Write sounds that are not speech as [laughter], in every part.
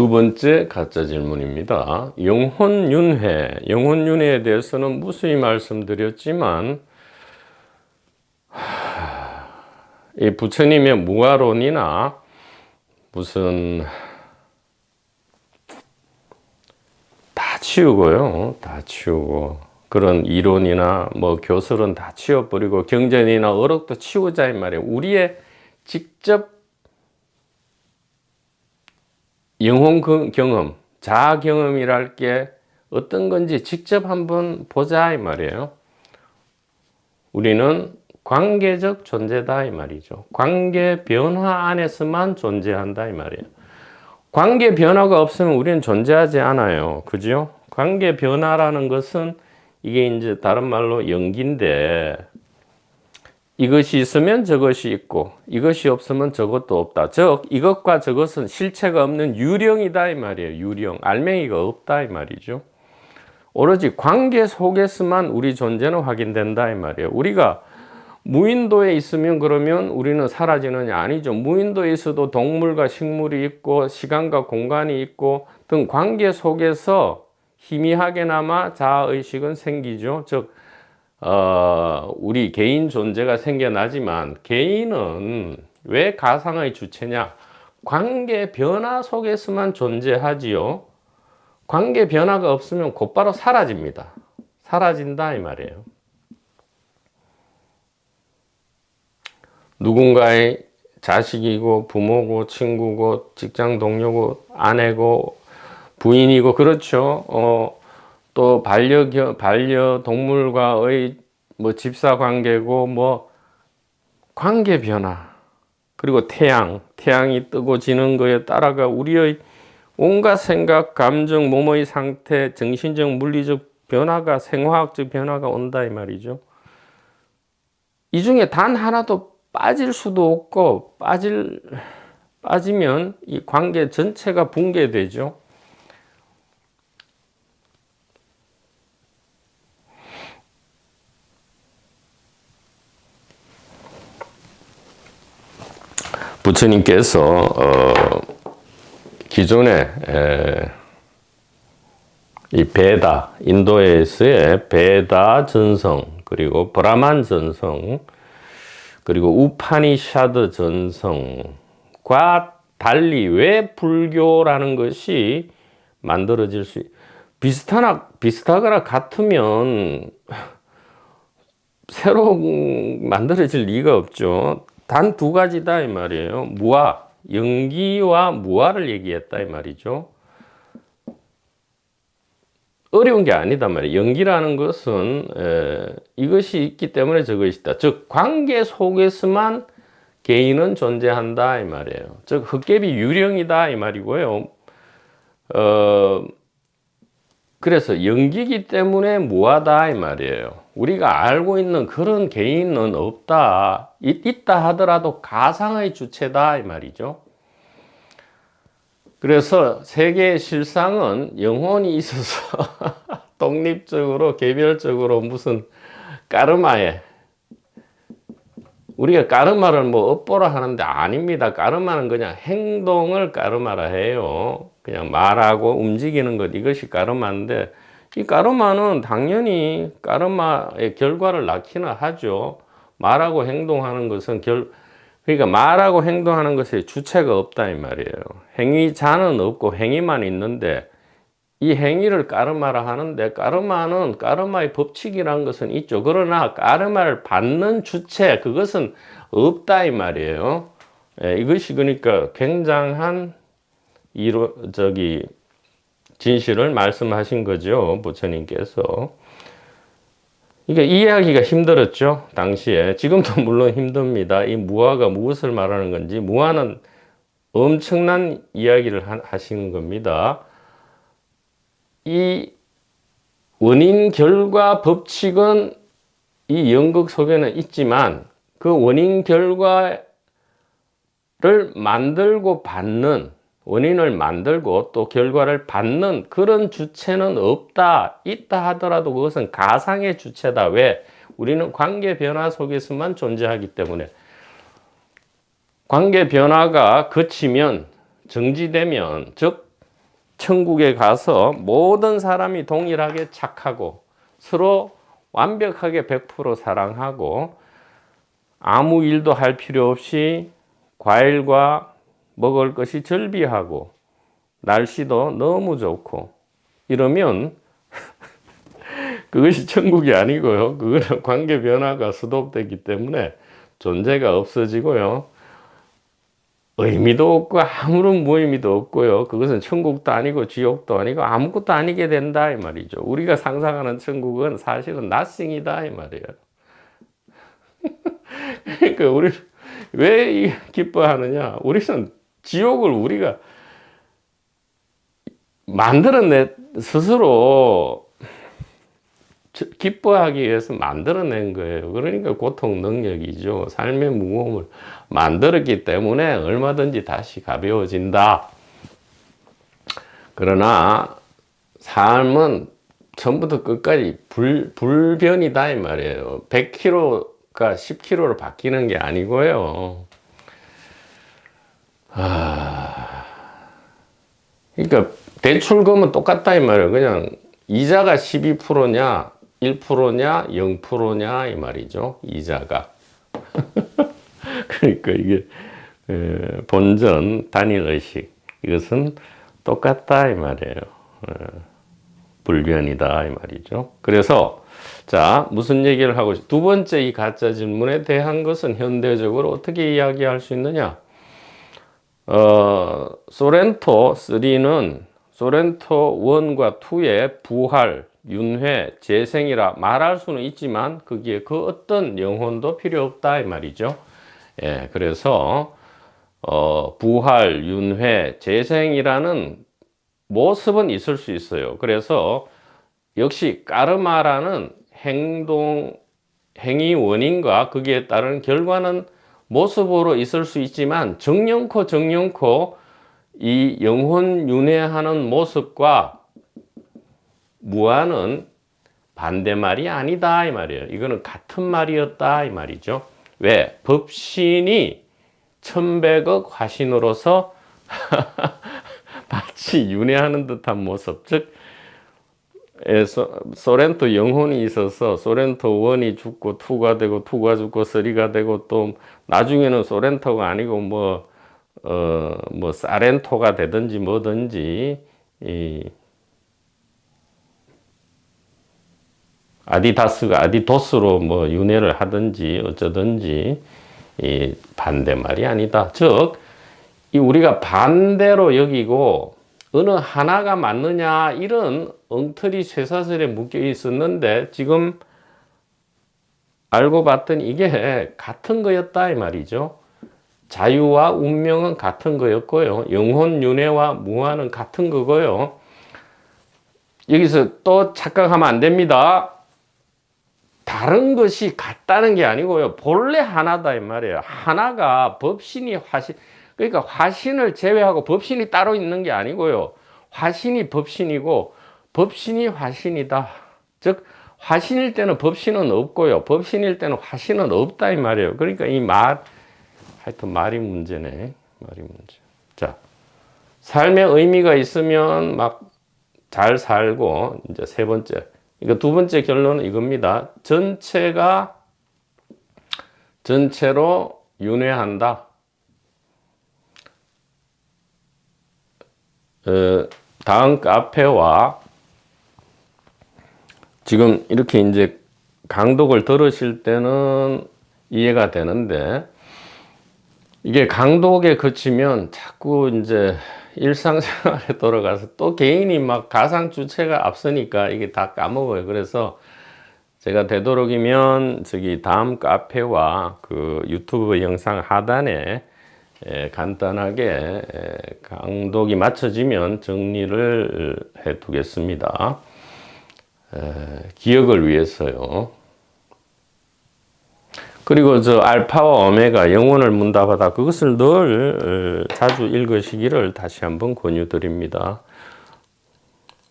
두 번째 가짜 질문입니다. 영혼윤회, 영혼윤회에 대해서는 무수히 말씀드렸지만 하, 이 부처님의 무아론이나 무슨 다 치우고요, 다 치우고 그런 이론이나 뭐 교설은 다 치워버리고 경전이나 어록도 치우자 이 말이에요. 우리의 직접 영혼 그 경험, 자아 경험이랄 게 어떤 건지 직접 한번 보자 이 말이에요. 우리는 관계적 존재다 이 말이죠. 관계 변화 안에서만 존재한다 이 말이에요. 관계 변화가 없으면 우리는 존재하지 않아요. 그죠? 관계 변화라는 것은 이게 이제 다른 말로 연기인데 이것이 있으면 저것이 있고 이것이 없으면 저것도 없다. 즉 이것과 저것은 실체가 없는 유령이다 이 말이에요. 유령. 알맹이가 없다 이 말이죠. 오로지 관계 속에서만 우리 존재는 확인된다 이 말이에요. 우리가 무인도에 있으면 그러면 우리는 사라지느냐 아니죠. 무인도에 있어도 동물과 식물이 있고 시간과 공간이 있고 등 관계 속에서 희미하게나마 자아의식은 생기죠. 즉 어, 우리 개인 존재가 생겨나지만 개인은 왜 가상의 주체냐? 관계 변화 속에서만 존재하지요. 관계 변화가 없으면 곧바로 사라집니다. 사라진다 이 말이에요. 누군가의 자식이고 부모고 친구고 직장 동료고 아내고 부인이고 그렇죠. 어, 또 반려 반려 동물과의 뭐 집사 관계고 뭐 관계 변화 그리고 태양 태양이 뜨고 지는 거에 따라가 우리의 온갖 생각 감정 몸의 상태 정신적 물리적 변화가 생화학적 변화가 온다 이 말이죠. 이 중에 단 하나도 빠질 수도 없고 빠질 빠지면 이 관계 전체가 붕괴되죠 부처님께서 어, 기존에 에, 이 베다 인도에서의 베다 전성 그리고 브라만 전성 그리고 우파니샤드 전성과 달리 왜 불교라는 것이 만들어질 수 비슷하나 비슷하거나 같으면 새로 만들어질 리가 없죠. 단 두 가지다 이 말이에요. 무아, 연기와 무아를 얘기했다 이 말이죠. 어려운 게 아니다 말이에요. 연기라는 것은 에, 이것이 있기 때문에 저것이 있다. 즉 관계 속에서만 개인은 존재한다 이 말이에요. 즉 흑개비 유령이다 이 말이고요. 어, 그래서 연기기 때문에 무하다 이 말이에요. 우리가 알고 있는 그런 개인은 없다. 있, 다 하더라도 가상의 주체다 이 말이죠. 그래서 세계의 실상은 영혼이 있어서 [laughs] 독립적으로 개별적으로 무슨 까르마에 우리가 까르마를 뭐 업보라 하는데 아닙니다. 까르마는 그냥 행동을 까르마라 해요. 그냥 말하고 움직이는 것 이것이 까르마인데 이 까르마는 당연히 까르마의 결과를 낳기는 하죠. 말하고 행동하는 것은 결 그러니까 말하고 행동하는 것에 주체가 없다 이 말이에요. 행위자는 없고 행위만 있는데 이 행위를 까르마라 하는데 까르마는 까르마의 법칙이라는 것은 있죠. 그러나 까르마를 받는 주체 그것은 없다 이 말이에요. 예, 이것이 그러니까 굉장한 이로 저기 진실을 말씀하신 거죠 부처님께서. 이게 이해하기가 힘들었죠 당시에. 지금도 [laughs] 물론 힘듭니다. 이 무아가 무엇을 말하는 건지 무아는 엄청난 이야기를 하시는 겁니다. 이 원인 결과 법칙은 이 연극 속에는 있지만 그 원인 결과를 만들고 받는 원인을 만들고 또 결과를 받는 그런 주체는 없다. 있다 하더라도 그것은 가상의 주체다. 왜? 우리는 관계 변화 속에서만 존재하기 때문에 관계 변화가 거치면 정지되면 즉 천국에 가서 모든 사람이 동일하게 착하고 서로 완벽하게 100% 사랑하고 아무 일도 할 필요 없이 과일과 먹을 것이 절비하고 날씨도 너무 좋고 이러면 [laughs] 그것이 천국이 아니고요. 그거는 [laughs] 관계 변화가 수독되기 때문에 존재가 없어지고요. 의미도 없고 아무런 무의미도 없고요. 그것은 천국도 아니고 지옥도 아니고 아무것도 아니게 된다 이 말이죠. 우리가 상상하는 천국은 사실은 나싱이다 이 말이에요. [laughs] 그러니까 우리 왜 기뻐하느냐? 우리는 지옥을 우리가 만들어내 스스로 기뻐하기 위해서 만들어낸 거예요. 그러니까 고통 능력이죠. 삶의 무거움을 만들었기 때문에 얼마든지 다시 가벼워진다. 그러나 삶은 처음부터 끝까지 불, 불변이다 이 말이에요. 100kg가 10kg로 바뀌는 게 아니고요. 아, 그러니까 대출금은 똑같다 이 말이에요. 그냥 이자가 12%냐, 1%냐, 0%냐 이 말이죠. 이자가. [laughs] 그러니까 이게 에, 본전 단일 의식 이것은 똑같다 이 말이에요. 에, 불변이다 이 말이죠. 그래서 자 무슨 얘기를 하고 싶- 두 번째 이 가짜 질문에 대한 것은 현대적으로 어떻게 이야기할 수 있느냐? 어, 소렌토 3는 소렌토 1과 2의 부활, 윤회, 재생이라 말할 수는 있지만 거기에 그 어떤 영혼도 필요 없다 이 말이죠. 예, 그래서 어, 부활, 윤회, 재생이라는 모습은 있을 수 있어요. 그래서 역시 까르마라는 행동 행위 원인과 거기에 따른 결과는 모습으로 있을 수 있지만 정령코 정령코 이 영혼 윤회하는 모습과 무한은 반대말이 아니다 이 말이에요. 이거는 같은 말이었다 이 말이죠. 왜? 법신이 천백억 화신으로서 [laughs] 마치 윤회하는 듯한 모습, 즉 에, 소, 소렌토 영혼이 있어서 소렌토 1이 죽고 2가 되고 2가 죽고 3가 되고 또 나중에는 소렌토가 아니고 뭐, 어, 뭐 사렌토가 되든지 뭐든지 이 아디다스가 아디도스로 뭐 윤회를 하든지 어쩌든지 이 반대말이 아니다. 즉, 이 우리가 반대로 여기고 어느 하나가 맞느냐 이런 엉터리 쇠사슬에 묶여 있었는데 지금 알고 봤더니 이게 같은 거였다 이 말이죠. 자유와 운명은 같은 거였고요. 영혼 윤회와 무한은 같은 거고요. 여기서 또 착각하면 안 됩니다. 다른 것이 같다는 게 아니고요. 본래 하나다 이 말이에요. 하나가 법신이 화신 그러니까 화신을 제외하고 법신이 따로 있는 게 아니고요. 화신이 법신이고 법신이 화신이다. 즉 화신일 때는 법신은 없고요. 법신일 때는 화신은 없다 이 말이에요. 그러니까 이 말 하여튼 말이 문제네. 말이 문제. 자. 삶의 의미가 있으면 막 잘 살고 이제 세 번째 이거 두 번째 결론은 이겁니다. 전체가 전체로 윤회한다. 어, 다음 카페와 지금 이렇게 이제 강독을 들으실 때는 이해가 되는데 이게 강독에 그치면 자꾸 이제 일상생활에 [laughs] 돌아가서 또 개인이 막 가상 주체가 앞서니까 이게 다 까먹어요. 그래서 제가 되도록이면 저기 다음 카페와 그 유튜브 영상 하단에 에, 간단하게 에, 강독이 맞춰지면 정리를 해 두겠습니다. 기억을 위해서요. 그리고 저 알파와 오메가 영혼을 문답하다 그것을 늘 어, 자주 읽으시기를 다시 한번 권유드립니다.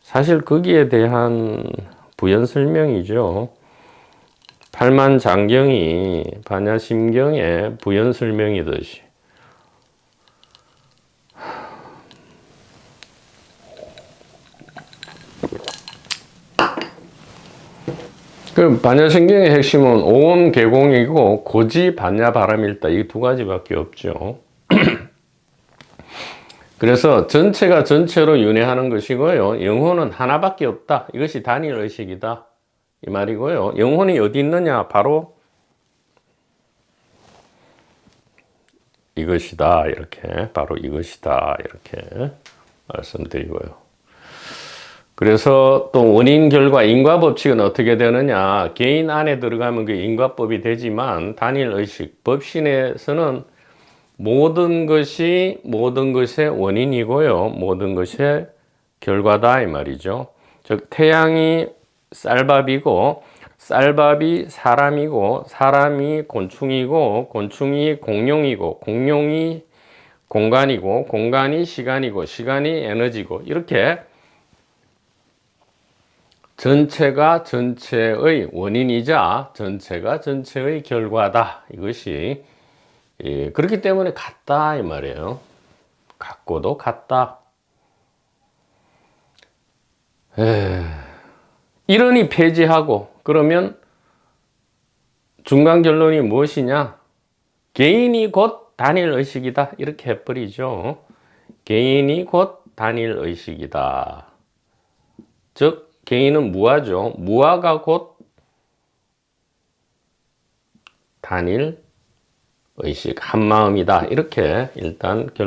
사실 거기에 대한 부연 설명이죠. 팔만 장경이 반야심경의 부연 설명이듯이 그 반야신경의 핵심은 온 개공이고 고지 반야 바람일다 이 두 가지밖에 없죠. [clears throat] 그래서 전체가 전체로 윤회하는 것이고요. 영혼은 하나밖에 없다. 이것이 단일 의식이다. 이 말이고요. 영혼이 어디 있느냐? 바로 이것이다. 이렇게 바로 이것이다. 이렇게 말씀드리고요. 그래서 또 원인 결과 인과 법칙은 어떻게 되느냐? 개인 안에 들어가면 그 인과법이 되지만 단일 의식 법신에서는 모든 것이 모든 것의 원인이고요. 모든 것의 결과다 이 말이죠. 즉 태양이 쌀밥이고 쌀밥이 사람이고 사람이 곤충이고 곤충이 공룡이고 공룡이 공간이고 공간이 시간이고 시간이 에너지고 이렇게 전체가 전체의 원인이자 전체가 전체의 결과다. 이것이 예, 그렇기 때문에 같다 이 말이에요. 같고도 같다. 에, 이러니 폐지하고 그러면 중간 결론이 무엇이냐? 개인이 곧 단일 의식이다. 이렇게 해버리죠. 개인이 곧 단일 의식이다. 즉 개인은 무아죠. 무아가 곧 단일 의식, 한 마음이다. 이렇게 일단 결론